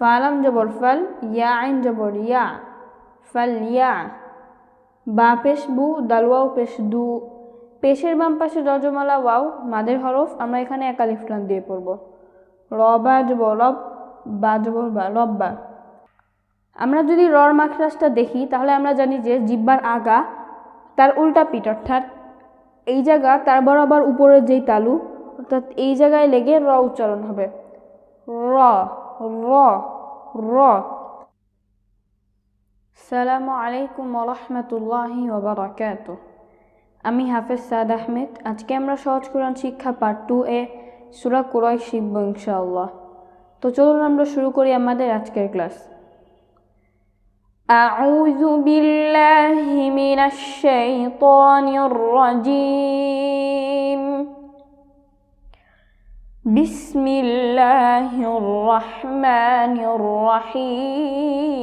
ফালাম জবর ফাল, ইয়া আইন জবর ইয়া, ফাল ইয়া। বা পেশ বু দালওয়াও পেশ দু। পেশের বাম পাশে রজমালা ওয়াও, মাদের হরফ, আমরা এখানে একালিফ টান দিয়ে পড়ব। রবা জবর, রব, বা, জবর, বা রব্বা আমরা যদি রর মাখরাজটা দেখি, তাহলে আমরা জানি যে জিব্বার আগা তার উল্টা পিঠ, অর্থাৎ এই জায়গা তার বরাবর উপরের যেই তালু, অর্থাৎ এই জায়গায় লেগে র উচ্চারণ হবে। র র র সালামু আলাইকুম রহমতুল্লাহি ওবরাকাত আমি হাফেজ সাদ আহমেদ আজকে আমরা সহজ কোরআন শিক্ষা পার্ট টু এ সুরা কোরআই শিখব ইনশাআল্লাহ তো চলুন আমরা শুরু করি আমাদের আজকের ক্লাস أعوذ بالله من الشيطان الرجيم بسم الله الرحمن الرحيم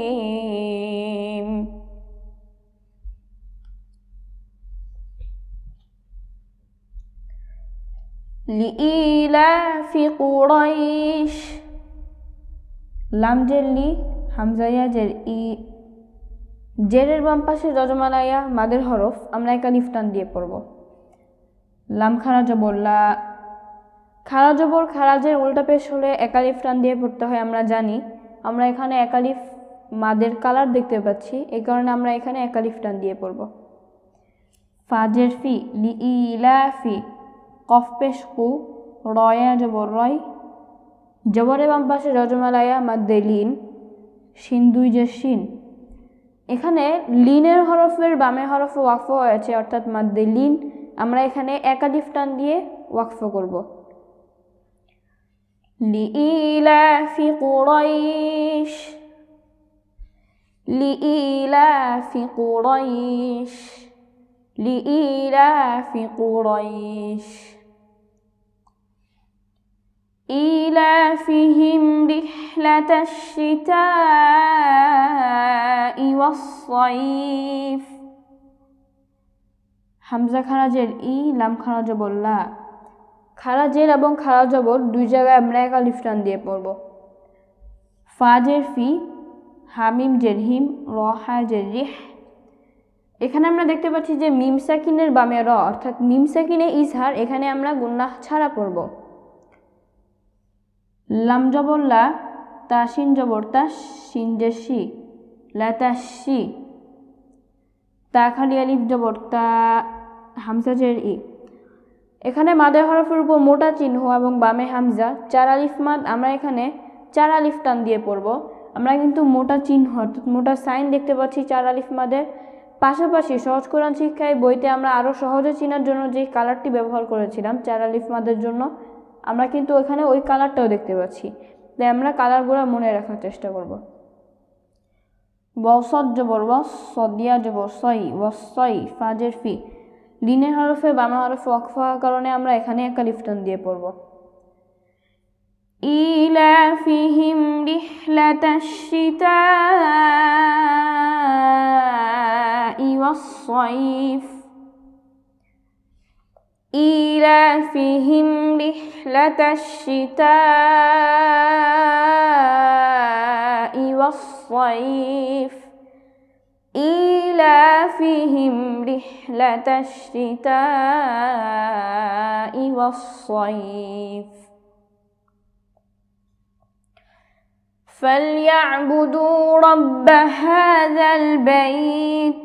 لإيلاف قريش লাম জের লি হামজাইয়া জের ই জেরের বাম পাশে রজমালাইয়া মাদের হরফ আমরা একা লিফটান দিয়ে পড়ব লাম খারা জবর লা খারা জবর খারাজের উল্টা পেশ হলে একালিফ টান দিয়ে পড়তে হয়, আমরা জানি। আমরা এখানে একালিফ মাদের কালার দেখতে পাচ্ছি, এই কারণে আমরা এখানে একালিফ টান দিয়ে পড়ব। ফাজের ফি লি ইলা ফি কফ পেশ কু, রয়া জবর রয়, জবরে বাম পাশে রজমালায়া মাদ্দে লিন, শিন দুই যে শিন। এখানে লিনের হরফের বামে হরফ ওয়াকফ হয়েছে, অর্থাৎ মাদ্দে লিন, আমরা এখানে একালিফ টান দিয়ে ওয়াকফ করব। لإيلاف قريش. لإيلاف قريش. لإيلاف قريش. إيلافهم رحلة الشتاء والصيف. حمزة خرج الإي لم خرج بالله বললা খারাজের এবং খারা জবর দুই জায়গায় আমরা একা লিফটান দিয়ে পড়ব। ফাজের ফি, হামিম জের হিম, রহা জের রিহ। এখানে আমরা দেখতে পাচ্ছি যে মিম সাকিনের বামে র, অর্থাৎ মিম সাকিনে ইজহার, এখানে আমরা গুন্না ছাড়া পড়ব। লাম জবর লা তাসিন জবর, তা সিন জের শি লাতাশি তা খালি আলিফ জবর, তা হামসা জের ই। এখানে মাদের হরফের উপর মোটা চিহ্ন এবং বামে হামজা, চার আলিফ মাদ, আমরা এখানে চার আলিফ টান দিয়ে পড়ব। আমরা কিন্তু মোটা চিহ্ন, অর্থাৎ মোটা সাইন দেখতে পাচ্ছি চার আলিফ মাদের। পাশাপাশি সহজ কোরআন শিক্ষায় বইতে আমরা আরও সহজে চেনার জন্য যে কালারটি ব্যবহার করেছিলাম চার আলিফ মাদের জন্য, আমরা কিন্তু ওইখানে ওই কালারটাও দেখতে পাচ্ছি। তাই আমরা কালারগুলো মনে রাখার চেষ্টা করব। বসদ জবর বস, সদিয়া জবর সই ওয়াসই ফাজের ফি। লিনের হরফে বামা হরফে ওয়াকফ হওয়ার কারণে আমরা এখানে একটা লিফটন দিয়ে পড়ব إيلافهم رحلة الشتاء والصيف إيلافهم رحلة الشتاء والصيف إيلافهم رحلة الشتاء والصيف فليعبدوا رب هذا البيت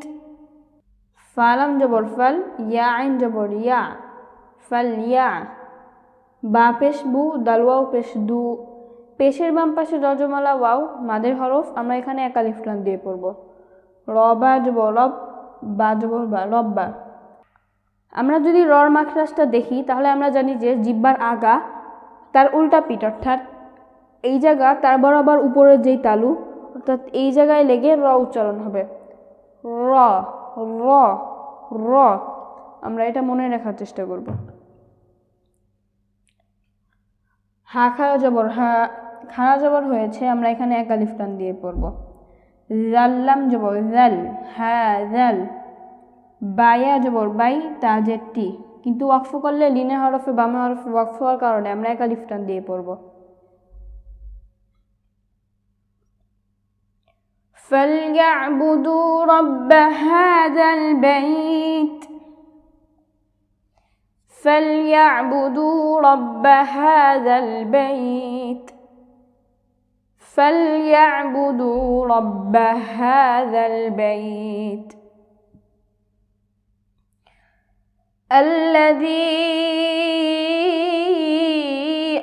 ফালাম জবর ফাল ইয়া আইন জবর ইয়া ফাল ইয়া বা পেশ বু দালওয়াও পেশ দু পেশের বাম পাশে রজমালা ওয়াও মাদের হরফ আমরা এখানে একালিফ টান দিয়ে পড়ব রবা জবর রব বা জবর বা রব্বা। আমরা যদি রর মাখরাজটা দেখি, তাহলে আমরা জানি যে জিব্বার আগা তার উল্টা পিঠ, অর্থাৎ এই জায়গা তার বরাবর উপরের যেই তালু, অর্থাৎ এই জায়গায় লেগে র উচ্চারণ হবে। র র র। আমরা এটা মনে রাখার চেষ্টা করব। হা খারা জবর, হা খারা জবর হয়েছে, আমরা এখানে একালিফ টান দিয়ে পড়ব। জাল্লাম জবর জাল হ্যাঁ জাল বায়া জবর বাই তাজের টি কিন্তু ওয়াকফ করলে লিনে হরফে বামে হরফে ওয়াকফ হওয়ার কারণে আমরা একালিফ টান দিয়ে পড়ব فليعبدوا رب هذا البيت فليعبدوا رب هذا البيت فليعبدوا رب هذا البيت الذي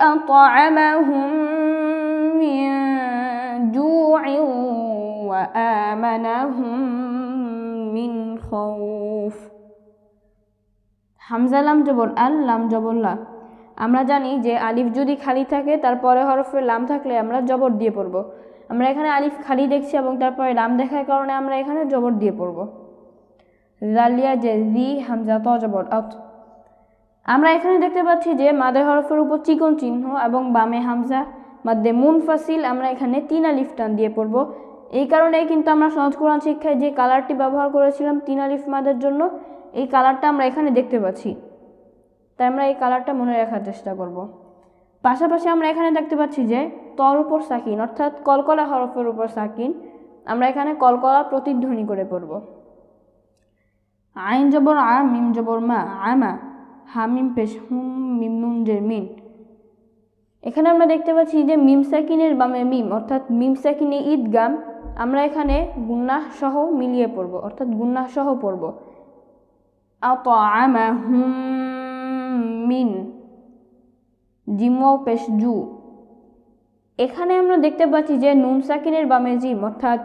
أطعمهم من جوع وآمنهم من خوف. حمزة لم جبر أن لم جبر لا আমরা জানি যে আলিফ যদি খালি থাকে, তারপরে হরফের লাম থাকলে আমরা জবর দিয়ে পড়ব। আমরা এখানে আলিফ খালি দেখছি এবং তারপরে লাম দেখার কারণে আমরা এখানে জবর দিয়ে পড়ব। জালিয়া যে জি, হামজা, ত, জবর আমরা এখানে দেখতে পাচ্ছি যে মাদে হরফের উপর চিকন চিহ্ন এবং বামে হামজা মাদ্দে মুনফাসিল আমরা এখানে তিন আলিফ টান দিয়ে পড়ব। এই কারণেই কিন্তু আমরা সহজ কোরআন শিক্ষায় যে কালারটি ব্যবহার করেছিলাম তিন আলিফ মাদের জন্য, এই কালারটা আমরা এখানে দেখতে পাচ্ছি। তাই আমরা এই কালারটা মনে রাখার চেষ্টা করব। পাশাপাশি আমরা এখানে দেখতে পাচ্ছি যে তর উপর সাকিন, অর্থাৎ কলকলা হরফের উপর সাকিন, আমরা এখানে কলকলা প্রতিধ্বনি করে পড়ব। আইন জবর আ, মিম জবর মা আমা হামিম পেশ, হুম মিম নুন মিন। এখানে আমরা দেখতে পাচ্ছি যে মিম সাকিনের বামে মিম, অর্থাৎ মিম সাকিনে ঈদগাম আমরা এখানে গুন্নাহ সহ মিলিয়ে পড়ব, অর্থাৎ গুন্নাহ সহ পড়ব। আতাআমাহুম মিন জিমও পেশ জু। এখানে আমরা দেখতে পাচ্ছি যে নুন সাকিনের বামে জিম, অর্থাৎ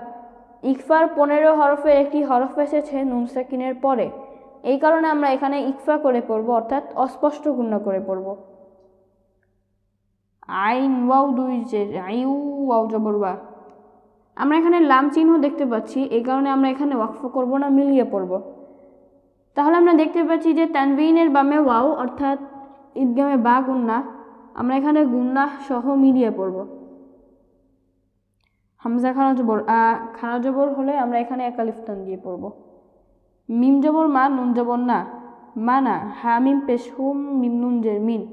ইকফার পনেরো হরফের একটি হরফ এসেছে নুন সাকিনের পরে। এই কারণে আমরা এখানে ইকফা করে পড়ব, অর্থাৎ অস্পষ্ট গুণ্য করে পড়ব। আইন, ওয়াও, দুই, যে, আইউ, ওয়াও, জবর ওয়া আমরা এখানে লাম চিহ্ন দেখতে পাচ্ছি, এই কারণে আমরা এখানে ওয়াকফ করব না, মিলিয়ে পড়ব। তাহলে আমরা দেখতে পাচ্ছি যে তানবিনের বামে ওয়াও, অর্থাৎ ঈদগামে বা গুন্না, আমরা এখানে গুন্না সহ মিলিয়ে পড়ব। হামজা খানা জবর খানা জবর হলে আমরা এখানে একালিফতান দিয়ে পড়ব। মিম জবর মা, নুন জবর না। মানা হা মিম পেশ হুম মিম নুন জের মিন।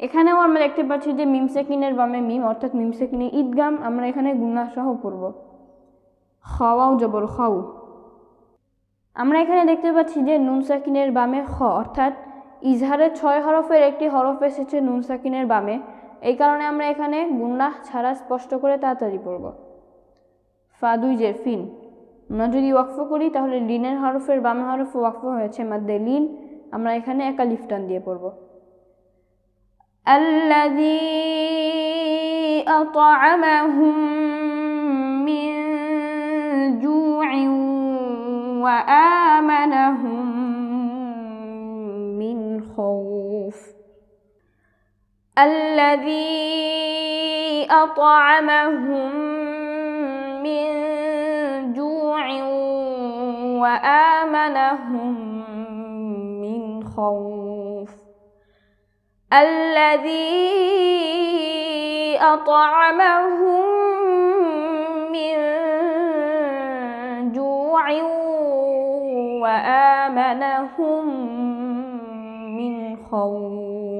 এখানেও আমরা দেখতে পাচ্ছি যে মিম সেকিনের বামে মিম, অর্থাৎ মিম সেকিনে ঈদগাম আমরা এখানে গুন্না সহ পড়ব। খাওয়াও জবর, খাও। আমরা এখানে দেখতে পাচ্ছি যে নুন সাকিনের বামে খ, অর্থাৎ ইজহারের ছয় হরফের একটি হরফ এসেছে নুন সাকিনের বামে এই কারণে আমরা এখানে গুন্না ছাড়া স্পষ্ট করে তাড়াতাড়ি পড়ব ফা দুই জের ফিন আমরা যদি ওয়াকফ করি তাহলে লিনের হরফের বামে হরফ ওয়াকফ হয়েছে মাদ্দে লিন আমরা এখানে একা লিফটান দিয়ে পড়ব الذي أطعمهم من جوع وآمنهم خوف الذي أطعمهم من جوع وآمنهم من خوف. الذي أطعمهم من جوع وآمنهم không